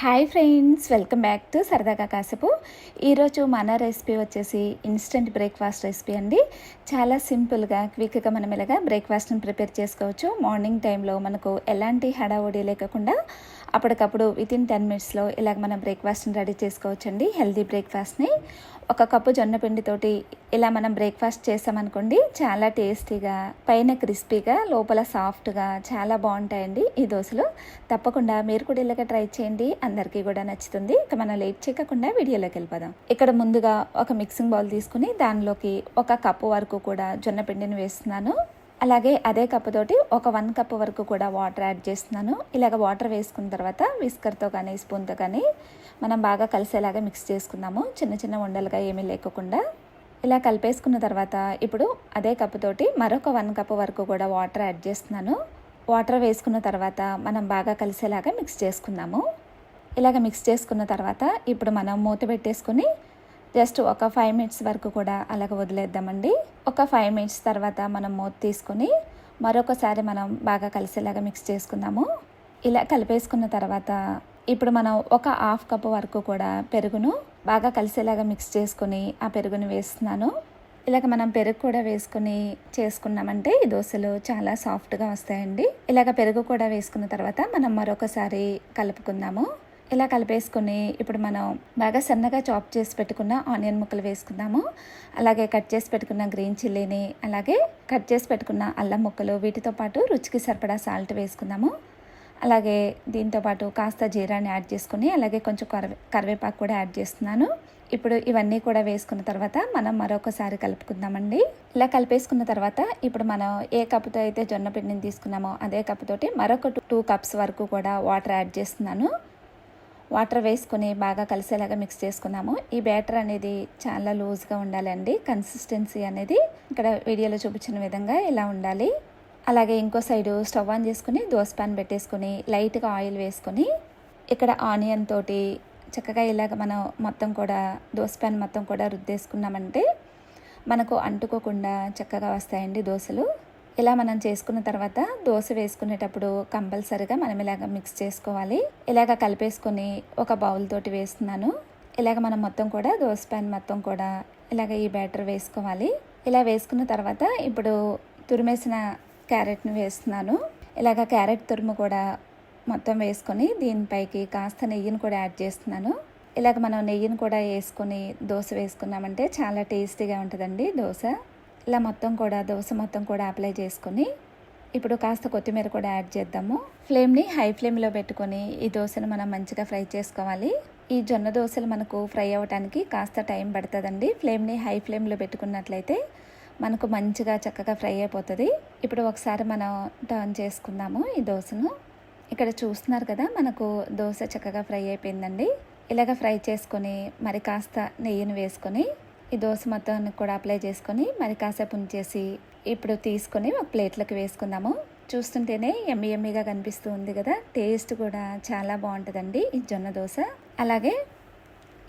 Hi friends welcome back to సరదాగా కాసేపు ఈరోజు మన రెసిపీ వచ్చేసి ఇన్స్టెంట్ బ్రేక్ఫాస్ట్ రెసిపీ అండి. చాలా సింపుల్గా క్విక్గా మనం ఇలాగా బ్రేక్ఫాస్ట్ని ప్రిపేర్ చేసుకోవచ్చు. మార్నింగ్ టైంలో మనకు ఎలాంటి హడావుడి లేకుండా అప్పటికప్పుడు విత్ ఇన్ టెన్ మినిట్స్లో ఇలాగ మనం బ్రేక్ఫాస్ట్ని రెడీ చేసుకోవచ్చండి. హెల్దీ బ్రేక్ఫాస్ట్ని ఒక కప్పు జొన్న పిండితోటి ఇలా మనం బ్రేక్ఫాస్ట్ చేసామనుకోండి చాలా టేస్టీగా పైన క్రిస్పీగా లోపల సాఫ్ట్గా చాలా బాగుంటాయండి ఈ దోశలు. తప్పకుండా మీరు కూడా ఇలాగ ట్రై చేయండి. అందరికీ కూడా నచ్చుతుంది. ఇక మనం లేట్ చేయకుండా వీడియోలోకి వెళ్ళిపోదాం. ఇక్కడ ముందుగా ఒక మిక్సింగ్ బౌల్ తీసుకుని దానిలోకి ఒక కప్పు వరకు కూడా జొన్న పిండిని వేస్తున్నాను. అలాగే అదే కప్పుతోటి ఒక వన్ కప్ వరకు కూడా వాటర్ యాడ్ చేస్తున్నాను. ఇలాగ వాటర్ వేసుకున్న తర్వాత విస్కర్తో కానీ స్పూన్తో కానీ మనం బాగా కలిసేలాగా మిక్స్ చేసుకుందాము. చిన్న చిన్న ఉండలుగా ఏమీ లేకుండా ఇలా కలిపేసుకున్న తర్వాత ఇప్పుడు అదే కప్పుతోటి మరొక వన్ కప్ వరకు కూడా వాటర్ యాడ్ చేస్తున్నాను. వాటర్ వేసుకున్న తర్వాత మనం బాగా కలిసేలాగా మిక్స్ చేసుకుందాము. ఇలాగ మిక్స్ చేసుకున్న తర్వాత ఇప్పుడు మనం మూత పెట్టేసుకుని జస్ట్ ఒక ఫైవ్ మినిట్స్ వరకు కూడా అలాగ వదిలేద్దామండి. ఒక ఫైవ్ మినిట్స్ తర్వాత మనం మూత తీసుకొని మరొకసారి మనం బాగా కలిసేలాగా మిక్స్ చేసుకుందాము. ఇలా కలిపేసుకున్న తర్వాత ఇప్పుడు మనం ఒక హాఫ్ కప్ వరకు కూడా పెరుగును బాగా కలిసేలాగా మిక్స్ చేసుకుని ఆ పెరుగుని వేస్తున్నాను. ఇలాగ మనం పెరుగు కూడా వేసుకుని చేసుకున్నామంటే ఈ దోశలు చాలా సాఫ్ట్గా వస్తాయండి. ఇలాగ పెరుగు కూడా వేసుకున్న తర్వాత మనం మరొకసారి కలుపుకుందాము. ఇలా కలిపేసుకొని ఇప్పుడు మనం బాగా సన్నగా చాప్ చేసి పెట్టుకున్న ఆనియన్ ముక్కలు వేసుకుందాము. అలాగే కట్ చేసి పెట్టుకున్న గ్రీన్ చిల్లీని అలాగే కట్ చేసి పెట్టుకున్న అల్లం ముక్కలు వీటితో పాటు రుచికి సరిపడా సాల్ట్ వేసుకుందాము. అలాగే దీంతో పాటు కాస్త జీరాని యాడ్ చేసుకుని అలాగే కొంచెం కరివే కరివేపాకు కూడా యాడ్ చేస్తున్నాను. ఇప్పుడు ఇవన్నీ కూడా వేసుకున్న తర్వాత మనం మరొకసారి కలుపుకుందామండి. ఇలా కలిపేసుకున్న తర్వాత ఇప్పుడు మనం ఏ కప్పుతో అయితే జొన్న పిండిని తీసుకున్నామో అదే కప్పుతోటి మరొక టూ కప్స్ వరకు కూడా వాటర్ యాడ్ చేస్తున్నాను. వాటర్ వేసుకొని బాగా కలిసేలాగా మిక్స్ చేసుకున్నాము. ఈ బ్యాటర్ అనేది చాలా లూజ్గా ఉండాలండి. కన్సిస్టెన్సీ అనేది ఇక్కడ వీడియోలో చూపించిన విధంగా ఇలా ఉండాలి. అలాగే ఇంకో సైడు స్టవ్ ఆన్ చేసుకుని దోశ పాన్ పెట్టేసుకొని లైట్గా ఆయిల్ వేసుకొని ఇక్కడ ఆనియన్ తోటి చక్కగా ఇలాగ మనం మొత్తం కూడా దోశ పాన్ మొత్తం కూడా రుద్దేసుకున్నామంటే మనకు అంటుకోకుండా చక్కగా వస్తాయండి దోశలు. ఇలా మనం చేసుకున్న తర్వాత దోశ వేసుకునేటప్పుడు కంపల్సరిగా మనం ఇలాగ మిక్స్ చేసుకోవాలి. ఇలాగ కలిపేసుకొని ఒక బౌల్ తోటి వేస్తున్నాను. ఇలాగ మనం మొత్తం కూడా దోశ ప్యాన్ మొత్తం కూడా ఇలాగ ఈ బ్యాటర్ వేసుకోవాలి. ఇలా వేసుకున్న తర్వాత ఇప్పుడు తురిమేసిన క్యారెట్ని వేస్తున్నాను. ఇలాగ క్యారెట్ తురుము కూడా మొత్తం వేసుకొని దీనిపైకి కాస్త నెయ్యిని కూడా యాడ్ చేస్తున్నాను. ఇలాగ మనం నెయ్యిని కూడా వేసుకొని దోశ వేసుకున్నామంటే చాలా టేస్టీగా ఉంటుందండి దోశ. ఇలా మొత్తం కూడా దోశ మొత్తం కూడా అప్లై చేసుకొని ఇప్పుడు కాస్త కొత్తిమీర కూడా యాడ్ చేద్దాము. ఫ్లేమ్ని హై ఫ్లేమ్లో పెట్టుకొని ఈ దోశను మనం మంచిగా ఫ్రై చేసుకోవాలి. ఈ జొన్న దోశలు మనకు ఫ్రై అవ్వడానికి కాస్త టైం పడుతుందండి. ఫ్లేమ్ని హై ఫ్లేమ్లో పెట్టుకున్నట్లయితే మనకు మంచిగా చక్కగా ఫ్రై అయిపోతుంది. ఇప్పుడు ఒకసారి మనం టర్న్ చేసుకుందాము ఈ దోశను. ఇక్కడ చూస్తున్నారు కదా మనకు దోశ చక్కగా ఫ్రై అయిపోయిందండి. ఇలాగ ఫ్రై చేసుకొని మరి కాస్త నెయ్యిని వేసుకొని ఈ దోశ మొత్తాన్ని కూడా అప్లై చేసుకొని మరి కాసేపు ఉంచేసి ఇప్పుడు తీసుకొని ఒక ప్లేట్లోకి వేసుకుందాము. చూస్తుంటేనే ఎమ్మి ఎమ్మిగా కనిపిస్తూ ఉంది కదా. టేస్ట్ కూడా చాలా బాగుంటుందండి ఈ జొన్న దోశ. అలాగే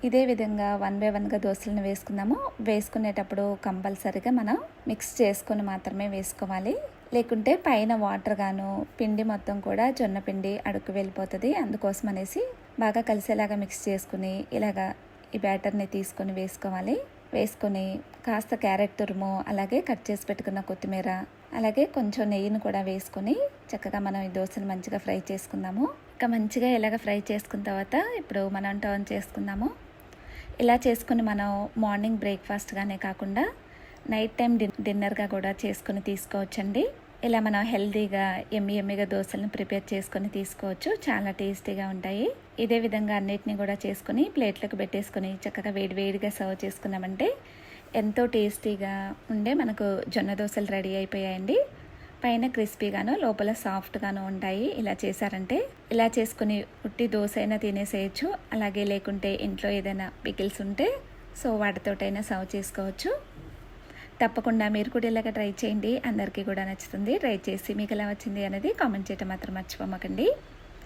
ఇదే విధంగా వన్ బై వన్గా దోశలను వేసుకుందాము. వేసుకునేటప్పుడు కంపల్సరిగా మనం మిక్స్ చేసుకొని మాత్రమే వేసుకోవాలి. లేకుంటే పైన వాటర్ గాను పిండి మొత్తం కూడా జొన్న పిండి అడుక్కు వెళ్ళిపోతుంది. అందుకోసం అనేసి బాగా కలిసేలాగా మిక్స్ చేసుకుని ఇలాగా ఈ బ్యాటర్ని తీసుకొని వేసుకోవాలి. వేసుకొని కాస్త క్యారెట్ తురుము అలాగే కట్ చేసి పెట్టుకున్న కొత్తిమీర అలాగే కొంచెం నెయ్యిని కూడా వేసుకొని చక్కగా మనం ఈ దోశను మంచిగా ఫ్రై చేసుకుందాము. ఇంకా మంచిగా ఇలాగ ఫ్రై చేసుకున్న తర్వాత ఇప్పుడు మనం టర్న్ చేసుకుందాము. ఇలా చేసుకుని మనం మార్నింగ్ బ్రేక్ఫాస్ట్గానే కాకుండా నైట్ టైం డిన్నర్గా కూడా చేసుకుని తీసుకోవచ్చండి. ఇలా మనం హెల్తీగా ఎమ్మి ఎమ్మిగా దోశలను ప్రిపేర్ చేసుకొని తీసుకోవచ్చు. చాలా టేస్టీగా ఉంటాయి. ఇదే విధంగా అన్నిటిని కూడా చేసుకొని ప్లేట్లకు పెట్టేసుకొని చక్కగా వేడివేడిగా సర్వ్ చేసుకున్నామంటే ఎంతో టేస్టీగా ఉండే మనకు జొన్న దోశలు రెడీ అయిపోయాయండి. పైన క్రిస్పీగాను లోపల సాఫ్ట్గాను ఉంటాయి. ఇలా చేశారంటే ఇలా చేసుకుని ఉట్టి దోశ అయినా తినేసేయచ్చు. అలాగే లేకుంటే ఇంట్లో ఏదైనా పికిల్స్ ఉంటే సో వాటితోటైనా సర్వ్ చేసుకోవచ్చు. తప్పకుండా మీరు కూడా ఇలాగ ట్రై చేయండి. అందరికీ కూడా నచ్చుతుంది. ట్రై చేసి మీకు ఎలా వచ్చింది అనేది కామెంట్ చేయటం మాత్రం మర్చిపోమకండి.